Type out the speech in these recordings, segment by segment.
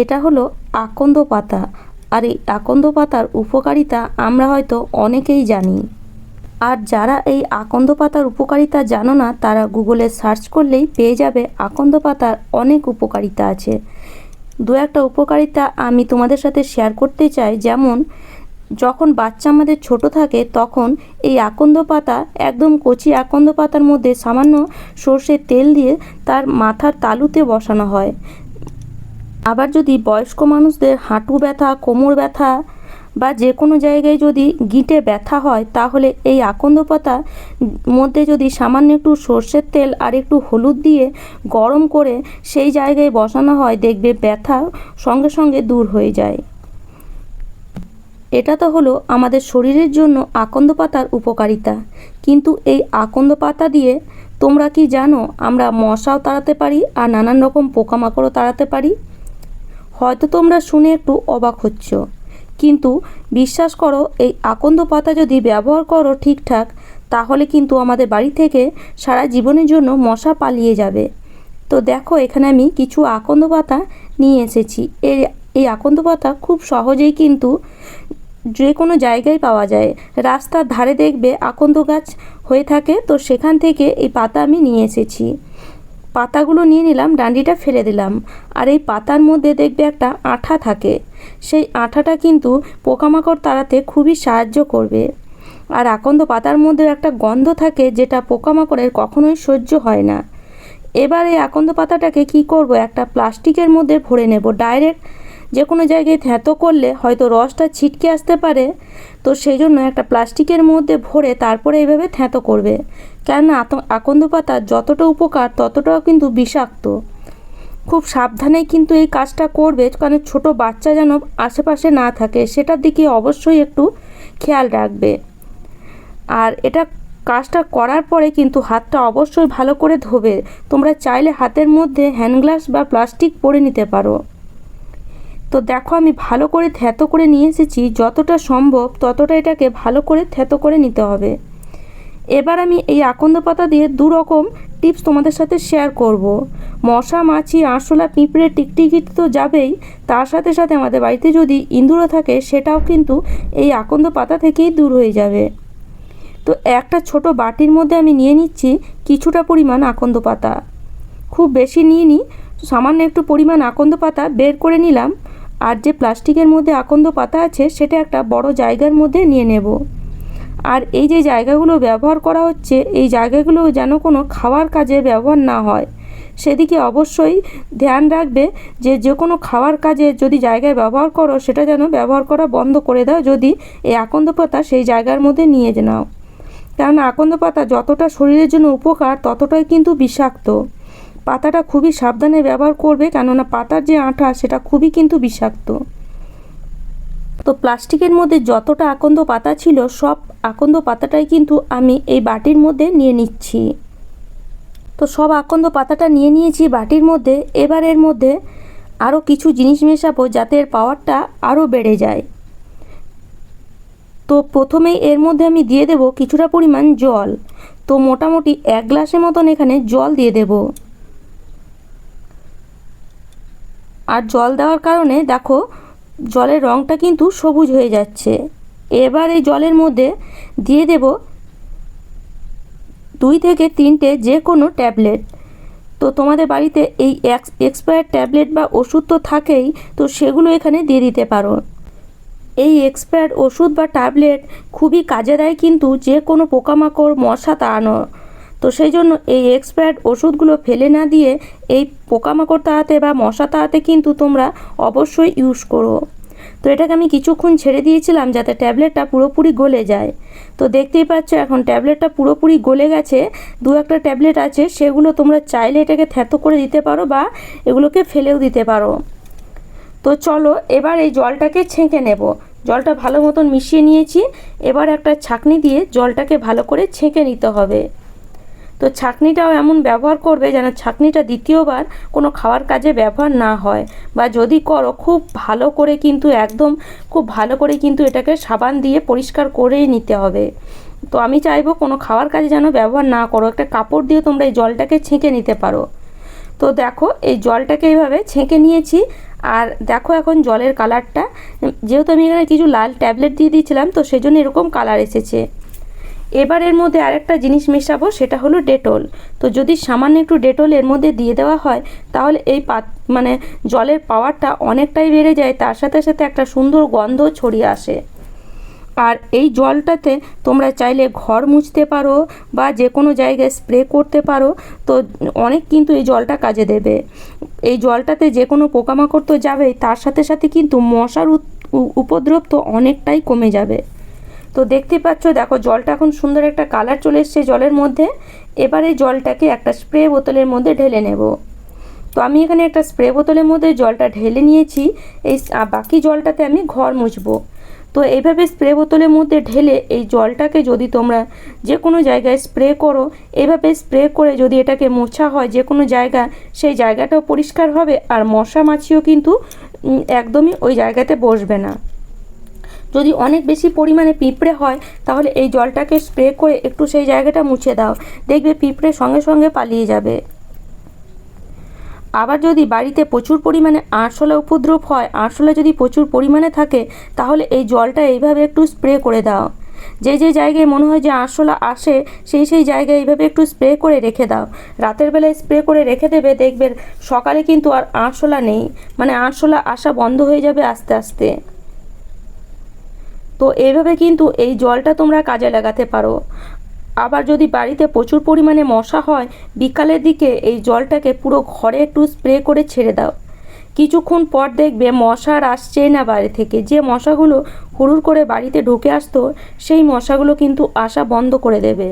এটা হলো আকন্দ পাতা। আর এই আকন্দ পাতার উপকারিতা আমরা হয়তো অনেকেই জানি। আর যারা এই আকন্দ পাতার উপকারিতা জানো না, তারা গুগলে সার্চ করলেই পেয়ে যাবে আকন্দ পাতার অনেক উপকারিতা আছে। দু একটা উপকারিতা আমি তোমাদের সাথে শেয়ার করতে চাই, যেমন যখন বাচ্চা আমাদের ছোট থাকে, তখন এই আকন্দ পাতা একদম কচি আকন্দ পাতার মধ্যে সামান্য সর্ষের তেল দিয়ে তার মাথার তালুতে বসানো হয়। আবার যদি বয়স্ক মানুষদের হাঁটু ব্যথা, কোমর ব্যথা বা যে কোনো জায়গায় যদি গিঁটে ব্যথা হয়, তাহলে এই আকন্দ পাতা মধ্যে যদি সামান্য একটু সর্ষের তেল আর একটু হলুদ দিয়ে গরম করে সেই জায়গায় বসানো হয়, দেখবে ব্যথা সঙ্গে সঙ্গে দূর হয়ে যায়। এটা তো হলো আমাদের শরীরের জন্য আকন্দ পাতার উপকারিতা। কিন্তু এই আকন্দ পাতা দিয়ে তোমরা কি জানো, আমরা মশাও তাড়াতে পারি আর নানান রকম পোকামাকড়ও তাড়াতে পারি? হয়তো তোমরা শুনে একটু অবাক হচ্ছ। কিন্তু বিশ্বাস করো, এই আকন্দ পাতা যদি ব্যবহার করো ঠিকঠাক, তাহলে কিন্তু আমাদের বাড়ি থেকে সারা জীবনের জন্য মশা পালিয়ে যাবে। তো দেখো, এখানে আমি কিছু আকন্দ পাতা নিয়ে এসেছি। এই এই আকন্দ পাতা খুব সহজেই কিন্তু যে কোনো জায়গায় পাওয়া যায়। রাস্তার ধারে দেখবে আকন্দ গাছ হয়ে থাকে, তো সেখান থেকে এই পাতা আমি নিয়ে এসেছি। পাতাগুলো নিয়ে নিলাম, ডান্ডিটা ফেলে দিলাম। আর এই পাতার মধ্যে দেখবে একটা আঠা থাকে। সেই আঠাটা কিন্তু পোকামাকড় তাড়াতে খুবই সাহায্য করবে। আর আকন্দ পাতার মধ্যেও একটা গন্ধ থাকে যেটা পোকামাকড়ের কখনোই সহ্য হয় না। এবার এই আকন্দ পাতাটাকে কি করব? একটা প্লাস্টিকের মধ্যে ভরে নেব। ডাইরেক্ট যে কোনো জায়গায় থ্যাতো করলে হয়তো রসটা ছিটকে আসতে পারে। তো সেই জন্য একটা প্লাস্টিকের মধ্যে ভরে তারপরে এইভাবে থ্যাতো করবে। কেননা আকন্দ পাতার যতটা উপকার ততটাও কিন্তু বিষাক্ত। খুব সাবধানে কিন্তু এই কাজটা করবে কারণ ছোট বাচ্চা যেন আশেপাশে না থাকে, সেটার দিকে অবশ্যই একটু খেয়াল রাখবে। আর এটা কাজটা করার পরে কিন্তু হাতটা অবশ্যই ভালো করে ধোবে। তোমরা চাইলে হাতের মধ্যে হ্যান্ড গ্লাস বা প্লাস্টিক পরে নিতে পারো। তো দেখো আমি ভালো করে থ্যাতো করে নিয়ে এসেছি। যতটা সম্ভব ততটা এটাকে ভালো করে থ্যাতো করে নিতে হবে। এবার আমি এই আকন্দ পাতা দিয়ে দু রকম টিপস তোমাদের সাথে শেয়ার করব। মশা, মাছি, আরশোলা, পিঁপড়ে, টিকটিকি তো যাবেই। তার সাথে সাথে আমাদের বাড়িতে যদি ইঁদুরও থাকে, সেটাও কিন্তু এই আকন্দ পাতা থেকেই দূর হয়ে যাবে। তো একটা ছোট বাটির মধ্যে আমি নিয়ে নিচ্ছি কিছুটা পরিমাণ আকন্দ পাতা। খুব বেশি নিয়ে নিই সামান্য একটু পরিমাণ আকন্দ পাতা বের করে নিলাম। আর যে প্লাস্টিকের মধ্যে আকন্দ পাতা আছে, সেটা একটা বড় জায়গার মধ্যে নিয়ে নেব। আর এই যে জায়গাগুলো ব্যবহার করা হচ্ছে, এই জায়গাগুলো যেন কোনো খাওয়ার কাজে ব্যবহার না হয়। সেদিকে অবশ্যই ধ্যান রাখবে যে যে কোনো খাওয়ার কাজে যদি জায়গায় ব্যবহার করো, সেটা যেন ব্যবহার করা বন্ধ করে দাও, যদি এই আকন্দ পাতা সেই জায়গার মধ্যে নিয়ে নাও। কারণ আকন্দ পাতা যতটা শরীরের জন্য উপকার, ততটাই কিন্তু বিষাক্ত। পাতাটা খুবই সাবধানে ব্যবহার করবে কেননা পাতার যে আঠা, সেটা খুবই কিন্তু বিষাক্ত। তো প্লাস্টিকের মধ্যে যতটা আকন্দ পাতা ছিল, সব আকন্দ পাতাটাই কিন্তু আমি এই বাটির মধ্যে নিয়ে নিচ্ছি। তো সব আকন্দ পাতাটা নিয়ে নিয়েছি বাটির মধ্যে। এবার এর মধ্যে আরও কিছু জিনিস মেশাবো যাতে এর পাওয়ারটা আরও বেড়ে যায়। তো প্রথমেই এর মধ্যে আমি দিয়ে দেব কিছুটা পরিমাণ জল। তো মোটামুটি এক গ্লাসের মতন এখানে জল দিয়ে দেব। আর জল দেওয়ার কারণে, দেখো, জলের রঙটা কিন্তু সবুজ হয়ে যাচ্ছে। এবার এই জলের মধ্যে দিয়ে দেব দুই থেকে তিনটে যে কোনো ট্যাবলেট। তো তোমাদের বাড়িতে এই এক্সপায়ার ট্যাবলেট বা ওষুধ তো থাকেই, তো সেগুলো এখানে দিয়ে দিতে পারো। এই এক্সপায়ার্ড ওষুধ বা ট্যাবলেট খুবই কাজে দেয় কিন্তু যে কোনো পোকামাকড়, মশা তাড়ানো তো সেই জন্য এই এক্সপায়ার্ড ওষুধগুলো ফেলে না দিয়ে এই পোকামাকড় তাড়াতে বা মশা তাড়াতে কিন্তু তোমরা অবশ্যই ইউজ করো। তো এটাকে আমি কিছুক্ষণ ছেড়ে দিয়েছিলাম যাতে ট্যাবলেটটা পুরোপুরি গলে যায়। তো দেখতেই পাচ্ছ এখন ট্যাবলেটটা পুরোপুরি গলে গেছে, দু একটা ট্যাবলেট আছে, সেগুলো তোমরা চাইলে এটাকে থ্যাতো করে দিতে পারো বা এগুলোকে ফেলেও দিতে পারো। তো চলো এবার এই জলটাকে ছেঁকে নেব। জলটা ভালো মতন মিশিয়ে নিয়েছি, এবার একটা ছাকনি দিয়ে জলটাকে ভালো করে ছেঁকে নিতে হবে। তো ছাকনিটাও এমন ব্যবহার করবে যেন ছাকনিটা দ্বিতীয়বার কোনো খাওয়ার কাজে ব্যবহার না হয়। বা যদি করো, খুব ভালো করে কিন্তু একদম, খুব ভালো করে কিন্তু এটাকে সাবান দিয়ে পরিষ্কার করেই নিতে হবে। তো আমি চাইব কোনো খাওয়ার কাজে যেন ব্যবহার না করো। একটা কাপড় দিয়ে তোমরা এই জলটাকে ছেঁকে নিতে পারো। তো দেখো, এই জলটাকে এইভাবে ছেঁকে নিয়েছি। আর দেখো এখন জলের কালারটা। যেহেতু আমি এখানে কিছু লাল ট্যাবলেট দিয়ে দিয়েছিলাম, তো সেজন্য এরকম কালার এসেছে। এবার এর মধ্যে আরেকটা জিনিস মেশাবো, সেটা হলো ডেটল। তো যদি সামান্য একটু ডেটল এর মধ্যে দিয়ে দেওয়া হয়, তাহলে এই পাত মানে জলের পাওয়ারটা অনেকটাই বেড়ে যায়, তার সাথে সাথে একটা সুন্দর গন্ধ ছড়িয়ে আসে। আর এই জলটাতে তোমরা চাইলে ঘর মুছতে পারো বা যে কোনো জায়গায় স্প্রে করতে পারো, তো অনেক কিন্তু এই জলটা কাজে দেবে। এই জলটাতে যে কোনো পোকামাকড় তো যাবেই, তার সাথে সাথে কিন্তু মশার উপদ্রব তো অনেকটাই কমে যাবে। তো দেখতে পাচ্ছ, দেখো জলটা এখন সুন্দর একটা কালার চলে এসছে জলের মধ্যে। এবারে জলটাকে একটা স্প্রে বোতলের মধ্যে ঢেলে নেব। তো আমি এখানে একটা স্প্রে বোতলের মধ্যে জলটা ঢেলে নিয়েছি। এই বাকি জলটাতে আমি ঘর মুছবো। তো এইভাবে স্প্রে বোতলের মধ্যে ঢেলে এই জলটাকে যদি তোমরা যে কোনো জায়গায় স্প্রে করো, এভাবে স্প্রে করে যদি এটাকে মোছা হয় যে কোনো জায়গা, সেই জায়গাটাও পরিষ্কার হবে আর মশা মাছিও কিন্তু একদমই ওই জায়গাতে বসবে না। যদি অনেক বেশি পরিমাণে পিঁপড়ে হয়, তাহলে এই জলটাকে স্প্রে করে একটু সেই জায়গাটা মুছে দাও। দেখবে পিঁপড়ে সঙ্গে সঙ্গে পালিয়ে যাবে। আবার যদি বাড়িতে প্রচুর পরিমাণে আরশোলা উপদ্রব হয়, আরশোলা যদি প্রচুর পরিমাণে থাকে, তাহলে এই জলটা এইভাবে একটু স্প্রে করে দাও। যে যে জায়গায় মনে হয় যে আরশোলা আসে, সেই সেই জায়গায় এইভাবে একটু স্প্রে করে রেখে দাও। রাতের বেলায় স্প্রে করে রেখে দেবে দেখবেন সকালে কিন্তু আর আরশোলা নেই। মানে আরশোলা আসা বন্ধ হয়ে যাবে আস্তে আস্তে। তো এইভাবে কিন্তু এই জলটা তোমরা কাজে লাগাতে পারো। আবার যদি বাড়িতে প্রচুর পরিমাণে মশা হয়, বিকালের দিকে এই জলটাকে পুরো ঘরে একটু স্প্রে করে ছেড়ে দাও। কিছুক্ষণ পর দেখবে মশা আর আসছেই না বাইরে থেকে। যে মশাগুলো হুড়ুর করে বাড়িতে ঢুকে আসতো, সেই মশাগুলো কিন্তু আসা বন্ধ করে দেবে।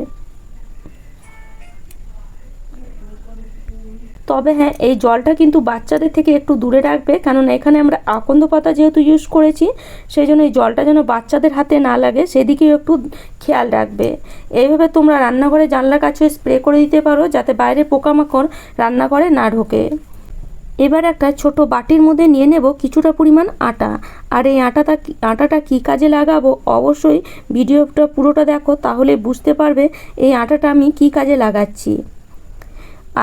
তবে হ্যাঁ এই জলটা কিন্তু বাচ্চাদের থেকে একটু দূরে রাখবে। কেননা এখানে আমরা আকন্দ পাতা যেহেতু ইউজ করেছি, সেই জন্য এই জলটা যেন বাচ্চাদের হাতে না লাগে, সেদিকেও একটু খেয়াল রাখবে। এইভাবে তোমরা রান্নাঘরে জানলার কাছে স্প্রে করে দিতে পারো, যাতে বাইরে পোকামাকড় রান্নাঘরে না ঢোকে। এবার একটা ছোট বাটির মধ্যে নিয়ে নেব কিছুটা পরিমাণ আটা। আর এই আটাটা আটাটা কী কাজে লাগাবো? অবশ্যই ভিডিওটা পুরোটা দেখো, তাহলে বুঝতে পারবে এই আটাটা আমি কী কাজে লাগাচ্ছি।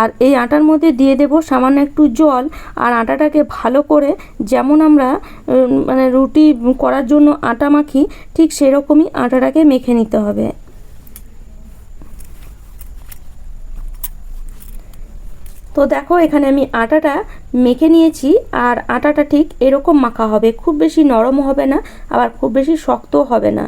আর এই আটার মধ্যে দিয়ে দেব সামান্য একটু জল আর আটাটাকে ভালো করে যেমন আমরা মানে রুটি করার জন্য আটা মাখি, ঠিক সেরকমই আটাটাকে মেখে নিতে হবে। তো দেখো এখানে আমি আটাটা মেখে নিয়েছি আর আটাটা ঠিক এরকম মাখা হবে। খুব বেশি নরম হবে না, আবার খুব বেশি শক্ত হবে না।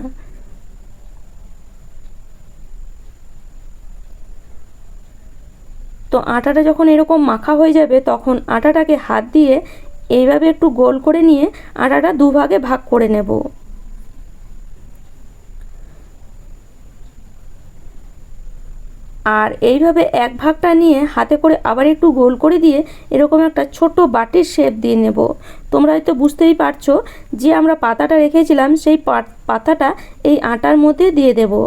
তো আটাটা যখন এরকম মাখা হয়ে যাবে, তখন আটাটাকে হাত দিয়ে এইভাবে একটু গোল করে নিয়ে আটাটা দুভাগে ভাগ করে নেব। আর এইভাবে এক ভাগটা নিয়ে হাতে করে আবার একটু গোল করে দিয়ে এরকম একটা ছোট বাটির শেপ দিয়ে নেব। তোমরা হয়তো বুঝতেই পারছ যে আমরা পাতাটা রেখেছিলাম, সেই পাতাটা এই আটার মধ্যে দিয়ে দেবো।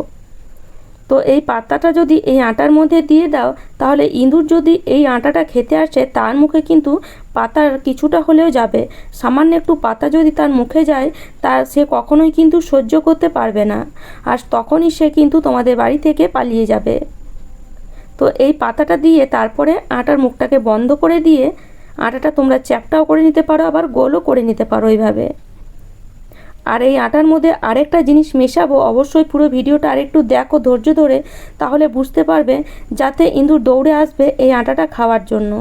তো এই পাতাটা যদি এই আটার মধ্যে দিয়ে দাও, তাহলে ইঁদুর যদি এই আটাটা খেতে আসে, তার মুখে কিন্তু পাতার কিছুটা হলেও যাবে। সামান্য একটু পাতা যদি তার মুখে যায়, তা সে কখনোই কিন্তু সহ্য করতে পারবে না। আর তখনই সে কিন্তু তোমাদের বাড়ি থেকে পালিয়ে যাবে। তো এই পাতাটা দিয়ে তারপরে আটার মুখটাকে বন্ধ করে দিয়ে, আটাটা তোমরা চ্যাপটাও করে নিতে পারো, আবার গোলও করে নিতে পারো এইভাবে। আর এই আটার মধ্যে আরেকটা জিনিস মেশাবো, অবশ্যই পুরো ভিডিওটা আরেকটু দেখো ধৈর্য ধরে, তাহলে বুঝতে পারবে যাতে ইঁদুর দৌড়ে আসবে এই আটাটা খাওয়ার জন্য।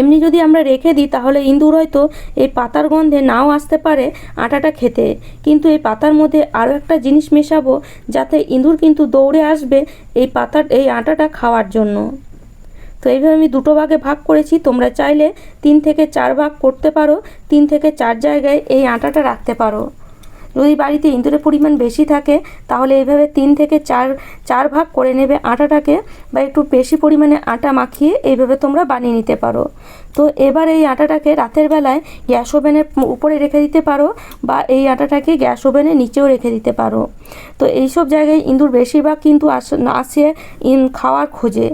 এমনি যদি আমরা রেখে দিই, তাহলে ইঁদুর হয়তো এই পাতার গন্ধে নাও আসতে পারে আটাটা খেতে। কিন্তু এই পাতার মধ্যে আরও একটা জিনিস মেশাবো, যাতে ইঁদুর কিন্তু দৌড়ে আসবে এই পাতার, এই আটাটা খাওয়ার জন্য। তো এইভাবে আমি দুটো ভাগে ভাগ করেছি। তোমরা চাইলে তিন থেকে চার ভাগ করতে পারো, তিন থেকে চার জায়গায় এই আটাটা রাখতে পারো। যদি বাড়িতে ইঁদুরের পরিমাণ বেশি থাকে, তাহলে এইভাবে তিন থেকে চার চার ভাগ করে নেবে আটাটাকে বা একটু বেশি পরিমাণে আটা মাখিয়ে এইভাবে তোমরা বানিয়ে নিতে পারো। তো এবার এই আটাটাকে রাতের বেলায় গ্যাস ওভেনের উপরে রেখে দিতে পারো বা এই আটাটাকে গ্যাস ওভেনের নিচেও রেখে দিতে পারো। তো এইসব জায়গায় ইঁদুর বেশিরভাগ কিন্তু আস, আসে ইন, খাওয়ার খোঁজে।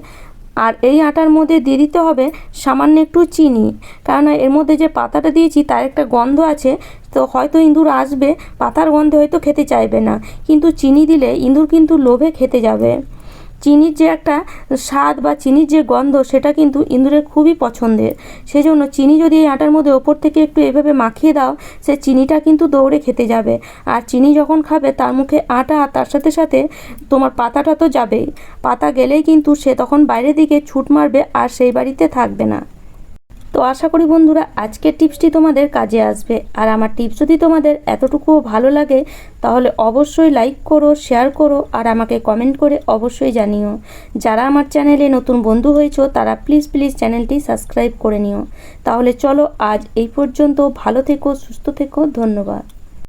আর এই আটার মধ্যে দিয়ে দিতে হবে সামান্য একটু চিনি। কেননা এর মধ্যে যে পাতাটা দিয়েছি, তার একটা গন্ধ আছে, তো হয়তো ইঁদুর আসবে, পাতার গন্ধে হয়তো খেতে চাইবে না। কিন্তু চিনি দিলে ইঁদুর কিন্তু লোভে খেতে যাবে। চিনির যে একটা স্বাদ বা চিনির যে গন্ধ, সেটা কিন্তু ইঁদুরের খুবই পছন্দের। সেই জন্য চিনি যদি এই আটার মধ্যে ওপর থেকে একটু এভাবে মাখিয়ে দাও, সে চিনিটা কিন্তু দৌড়ে খেতে যাবে। আর চিনি যখন খাবে, তার মুখে আটা আর তার সাথে সাথে তোমার পাতাটা তো যাবেই। পাতা গেলেই কিন্তু সে তখন বাইরের দিকে ছুট মারবে আর সেই বাড়িতে থাকবে না। তো আশা করি বন্ধুরা, আজকের টিপসটি তোমাদের কাজে আসবে। আর আমার টিপস যদি তোমাদের এতটুকুও ভালো লাগে, তাহলে অবশ্যই লাইক করো শেয়ার করো, আর আমাকে কমেন্ট করে অবশ্যই জানিও। যারা আমার চ্যানেলে নতুন বন্ধু হয়েছো, তারা প্লিজ প্লিজ চ্যানেলটি সাবস্ক্রাইব করে নিও। তাহলে চলো আজ এই পর্যন্ত, ভালো থেকো, সুস্থ থেকো, ধন্যবাদ।